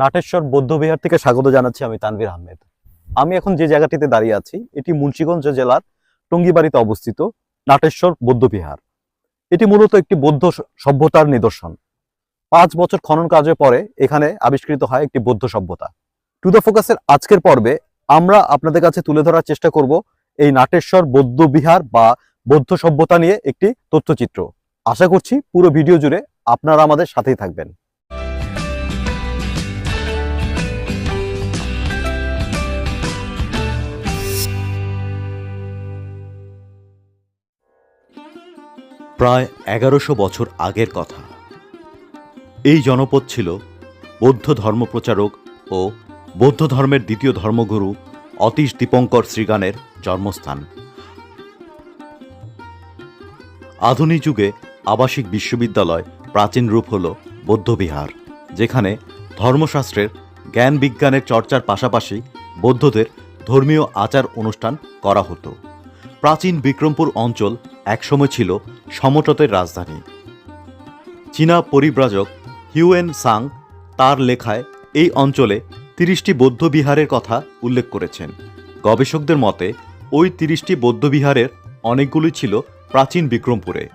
নাটেশ্বর বৌদ্ধবিহার থেকে স্বাগত জানাচ্ছি আমি তানভীর আহমেদ। আমি এখন যে জায়গাটিতে দাঁড়িয়ে আছি, এটি মুন্সিগঞ্জ জেলার টঙ্গিবাড়িতে অবস্থিত নাটেশ্বর বৌদ্ধবিহার এটি মূলত একটি বৌদ্ধ সভ্যতার নিদর্শন। পাঁচ বছর খনন কাজের পরে এখানে আবিষ্কৃত হয় একটি বৌদ্ধ সভ্যতা। টু দ্য ফোকাসের আজকের পর্বে আমরা আপনাদের কাছে তুলে ধরার চেষ্টা করব এই নাটেশ্বর বৌদ্ধ বিহার বা বৌদ্ধ সভ্যতা নিয়ে একটি তথ্যচিত্র। আশা করছি পুরো ভিডিও জুড়ে আপনারা আমাদের সাথেই থাকবেন। প্রায় এগারোশো বছর আগের কথা। এই জনপদ ছিল বৌদ্ধ ধর্মপ্রচারক ও বৌদ্ধ ধর্মের দ্বিতীয় ধর্মগুরু অতীশ দীপঙ্কর শ্রীগানের জন্মস্থান। আধুনিক যুগে আবাসিক বিশ্ববিদ্যালয় প্রাচীন রূপ হল বৌদ্ধবিহার, যেখানে ধর্মশাস্ত্রের, জ্ঞান বিজ্ঞানের চর্চার পাশাপাশি বৌদ্ধদের ধর্মীয় আচার অনুষ্ঠান করা হতো। প্রাচীন বিক্রমপুর অঞ্চল একসময় ছিল সমতটের রাজধানী। চীনা পরিব্রাজক হিউয়েন সাং তার লেখায় এই অঞ্চলে তিরিশটি বৌদ্ধবিহারের কথা উল্লেখ করেছেন। গবেষকদের মতে, ওই তিরিশটি বৌদ্ধবিহারের অনেকগুলি ছিল প্রাচীন বিক্রমপুরে।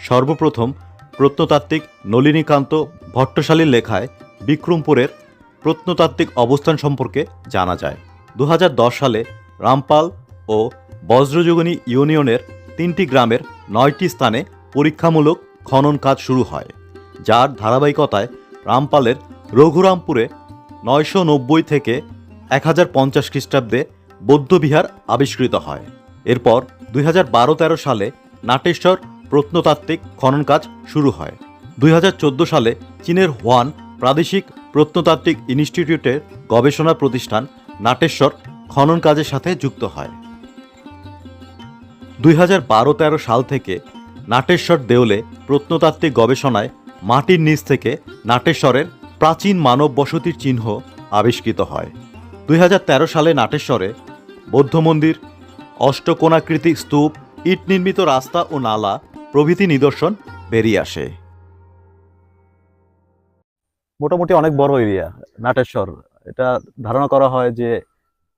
সর্বপ্রথম প্রত্নতাত্ত্বিক নলিনীকান্ত ভট্টশালীর লেখায় বিক্রমপুরের প্রত্নতাত্ত্বিক অবস্থান সম্পর্কে জানা যায়। দু হাজার দশ সালে রামপাল ও বজ্রযোগিনী ইউনিয়নের তিনটি গ্রামের নয়টি স্থানে পরীক্ষামূলক খনন কাজ শুরু হয়, যার ধারাবাহিকতায় রামপালের রঘুরামপুরে নয়শো নব্বই থেকে এক হাজার পঞ্চাশ খ্রিস্টাব্দে বৌদ্ধবিহার আবিষ্কৃত হয়। এরপর দুই হাজার বারো তেরো সালে নাটেশ্বর প্রত্নতাত্ত্বিক খনন কাজ শুরু হয়। দুই হাজার চোদ্দ সালে চীনের হোয়ান প্রাদেশিক প্রত্নতাত্ত্বিক ইনস্টিটিউটের গবেষণা প্রতিষ্ঠান নাটেশ্বর খনন কাজের সাথে যুক্ত হয়। দুই হাজার বারো তেরো সাল থেকে নাটেশ্বর দেওলে প্রত্নতাত্ত্বিক গবেষণায় মাটির নিচ থেকে নাটেশ্বরের প্রাচীন মানব বসতির চিহ্ন আবিষ্কৃত হয়। দুই হাজার তেরো সালে নাটেশ্বরে বৌদ্ধ মন্দির, অষ্টকোণাকৃতি স্তূপ, ইট নির্মিত রাস্তা ও নালা প্রভৃতি নিদর্শন বেরিয়ে আসে। মোটামুটি অনেক বড় এরিয়া নাটেশ্বর। এটা ধারণা করা হয় যে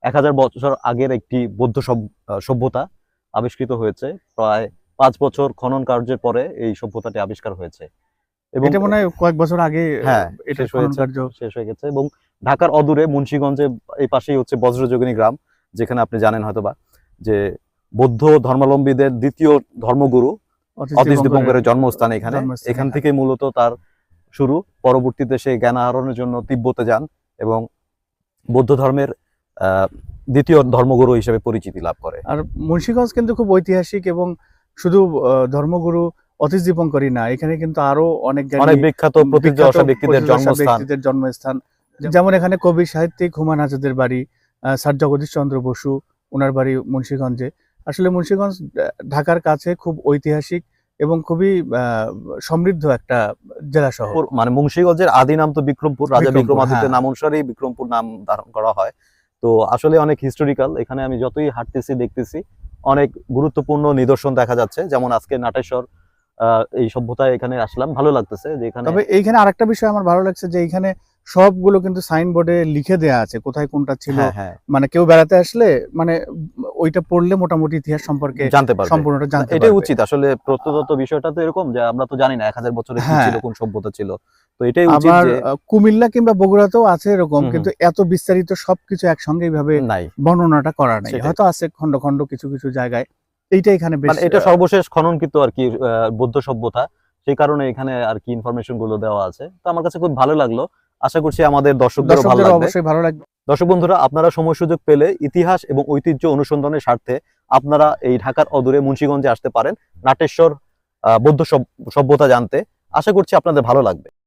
এক হাজার বছর আগের একটি বৌদ্ধ সভ- সভ্যতা। আবিষ্কৃত হয়েছে। প্রায় পাঁচ বছর খনন কার্যের পরে এই সভ্যতাটি আবিষ্কার হয়েছে। এবং এটা মনে হয় কয়েক বছর আগে হ্যাঁ, এটা শেষ খনন কার্য শেষ হয়ে গেছে। এবং ঢাকার অদূরে মুন্সিগঞ্জে এই পাশেই হচ্ছে বজ্রযোগিনী গ্রাম যেখানে আপনি জানেন হয়তোবা যে বৌদ্ধ ধর্মাবলম্বীদের দ্বিতীয় ধর্মগুরু অতীশ দীপঙ্করের জন্মস্থান এখানে। এখান থেকে মূলত তার শুরু। পরবর্তীতে সে জ্ঞান আহরণের জন্য তিব্বতে যান এবং বৌদ্ধ ধর্মের আহ, দ্বিতীয় ধর্মগুরু হিসেবে পরিচিতি লাভ করে। আর মুন্সিগঞ্জ কিন্তু খুব ঐতিহাসিক এবং শুধু ধর্মগুরু অতীশ দীপঙ্করই না এখানে কিন্তু আরও অনেক অনেক বিখ্যাত ব্যক্তিদের জন্মস্থান। জন্মস্থান। যেমন এখানে কবি সাহিত্যিক হুমায়ুন আজাদের বাড়ি স্যার জগদীশ চন্দ্র বসু ওনার বাড়ি মুন্সীগঞ্জে। আসলে মুন্সিগঞ্জ ঢাকার কাছে খুব ঐতিহাসিক এবং খুবই আহ, সমৃদ্ধ একটা জেলা শহর। মানে মুন্সিগঞ্জের আদি নাম তো বিক্রমপুর রাজা বিক্রমাদিত্যের হ্যাঁ। নাম অনুসারেই বিক্রমপুর নাম ধারণ করা হয়। তো আসলে অনেক হিস্টোরিক্যাল এখানে আমি যতই হাঁটতেছি দেখতেছি অনেক গুরুত্বপূর্ণ নিদর্শন দেখা যাচ্ছে। যেমন আজকে নাটেশ্বর এই সভ্যতায় এখানে আসলাম ভালো লাগতেছে যে এখানে তবে এইখানে আরেকটা বিষয় আমার ভালো লাগছে যে এইখানে সবগুলো কিন্তু সাইনবোর্ডে লিখে দেয়া আছে কোথায় কোনটা ছিল হ্যাঁ হ্যাঁ। মানে কেউ বেড়াতে আসলে মানে ওইটা পড়লে মোটামুটি ইতিহাস সম্পর্কে জানতে পারবে। সম্পূর্ণটা জানতে এটাই উচিত আসলে প্রত্নতত্ত্ব বিষয়টা তো এরকম যে আমরা তো জানি না এক হাজার বছরে কি হ্যাঁ। ছিল কোন সভ্যতা ছিল। তো এটাই আবার কুমিল্লা কিংবা বগুড়াতেও আছে এরকম। কিন্তু এত বিস্তারিত সবকিছু একসঙ্গে এইভাবে নাই। বর্ণনাটা করা নাই। হয়তো আছে খন্ড খন্ড কিছু কিছু জায়গায়। এইটা এখানে মানে এটা সর্বশেষ খননকৃত আর কি বৌদ্ধ সভ্যতা। সেই কারণে এখানে আর কি ইনফরমেশনগুলো দেওয়া আছে। তো আমার কাছে খুব ভালো লাগল। আশা করছি আমাদের ভালো দর্শকদের লাগবে। অবশ্যই ভালো লাগবে। দর্শক বন্ধুরা আপনারা সময় সুযোগ পেলে ইতিহাস এবং ঐতিহ্য অনুসন্ধানের স্বার্থে আপনারা এই ঢাকার অদূরে মুন্সিগঞ্জে আসতে পারেন। নাটেশ্বর বৌদ্ধ সভ- সভ্যতা জানতে। আশা করছি আপনাদের ভালো লাগবে।